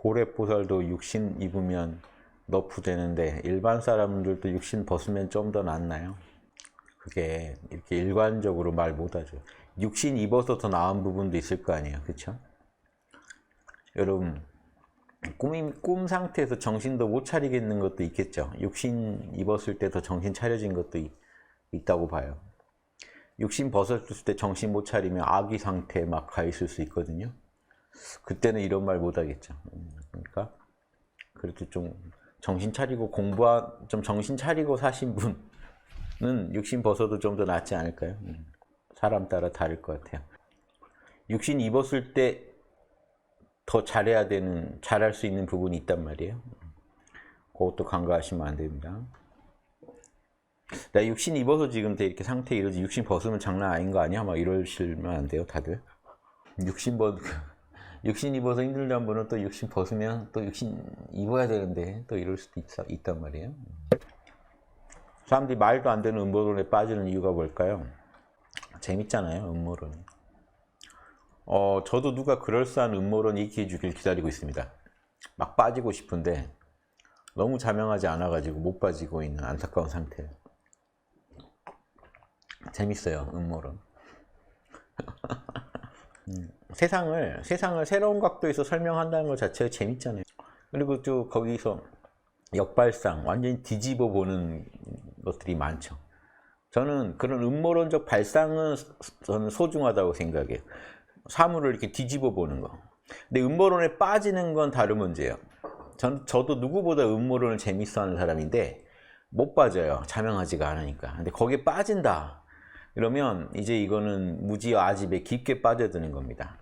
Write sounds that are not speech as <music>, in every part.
고래보살도 육신 입으면 너프 되는데 일반 사람들도 육신 벗으면 좀 더 낫나요? 그게 이렇게 일관적으로 말 못하죠. 육신 입어서 더 나은 부분도 있을 거 아니에요, 그렇죠? 여러분 꿈이 꿈 상태에서 정신도 못 차리겠는 것도 있겠죠. 육신 입었을 때 더 정신 차려진 것도 있, 있다고 봐요. 육신 벗었을 때 정신 못 차리면 아기 상태에 막 가 있을 수 있거든요. 그때는 이런 말 못 하겠죠. 음, 그러니까 그래도 좀 정신 차리고 공부한 좀 정신 차리고 사신 분은 육신 벗어도 좀 더 낫지 않을까요? 음, 사람 따라 다를 것 같아요. 육신 입었을 때 더 잘해야 되는 잘할 수 있는 부분이 있단 말이에요. 그것도 간과하시면 안 됩니다. 나 육신 입어서 지금 돼 이렇게 상태 이러지 육신 벗으면 장난 아닌 거 아니야? 막 이러시면 안 돼요, 다들. 육신 벗 육신 입어서 힘들다는 분은 또 육신 벗으면 또 육신 입어야 되는데 또 이럴 수도 있, 있단 말이에요. 사람들이 말도 안 되는 음모론에 빠지는 이유가 뭘까요? 재밌잖아요, 음모론. 어, 저도 누가 그럴싸한 음모론 얘기해 주길 기다리고 있습니다. 막 빠지고 싶은데 너무 자명하지 않아가지고 못 빠지고 있는 안타까운 상태예요. 재밌어요, 음모론. <laughs> 음, 세상을 세상을 새로운 각도에서 설명한다는 것 자체가 재밌잖아요. 그리고 또 거기서 역발상 완전히 뒤집어 보는 것들이 많죠. 저는 그런 음모론적 발상은 저는 소중하다고 생각해요. 사물을 이렇게 뒤집어 보는 거. 근데 음모론에 빠지는 건 다른 문제예요. 전 저도 누구보다 음모론을 재밌어하는 사람인데 못 빠져요. 자명하지가 않으니까. 근데 거기에 빠진다. 이러면 이제 이거는 무지 아집에 깊게 빠져드는 겁니다.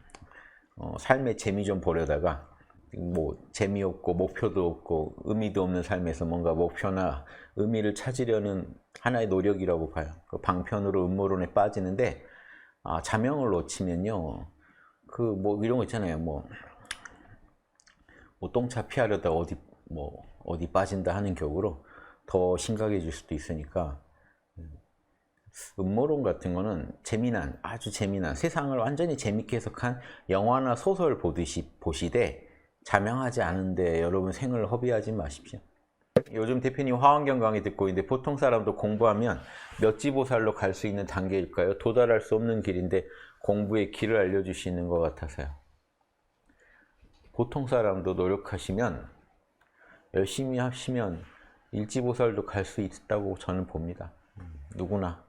어, 삶의 재미 좀 보려다가 뭐 재미없고 목표도 없고 의미도 없는 삶에서 뭔가 목표나 의미를 찾으려는 하나의 노력이라고 봐요. 그 방편으로 음모론에 빠지는데 아, 자명을 놓치면요. 그 뭐 이런 거 있잖아요. 뭐, 뭐 똥차 피하려다 어디 뭐 어디 빠진다 하는 격으로 더 심각해질 수도 있으니까 음모론 같은 거는 재미난 아주 재미난 세상을 완전히 재밌게 해석한 영화나 소설 보듯이 보시되 자명하지 않은데 여러분 생을 허비하지 마십시오. 요즘 대표님 화환경 강의 듣고 있는데 보통 사람도 공부하면 몇 지보살로 갈 수 있는 단계일까요? 도달할 수 없는 길인데 공부의 길을 알려주시는 것 같아서요. 보통 사람도 노력하시면 열심히 하시면 일지보살도 갈 수 있다고 저는 봅니다. 누구나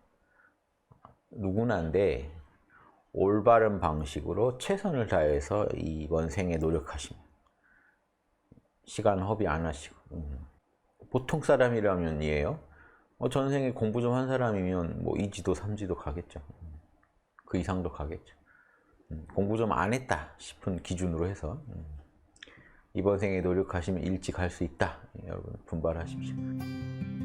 누구나인데 올바른 방식으로 최선을 다해서 이번 생에 노력하시면 시간 허비 안 하시고 음. 보통 사람이라면 이에요. 어, 전생에 공부 좀 한 사람이면 뭐 2지도 3지도 가겠죠. 그 이상도 가겠죠. 음, 공부 좀 안 했다 싶은 기준으로 해서 음, 이번 생에 노력하시면 일찍 갈 수 있다. 여러분 분발하십시오.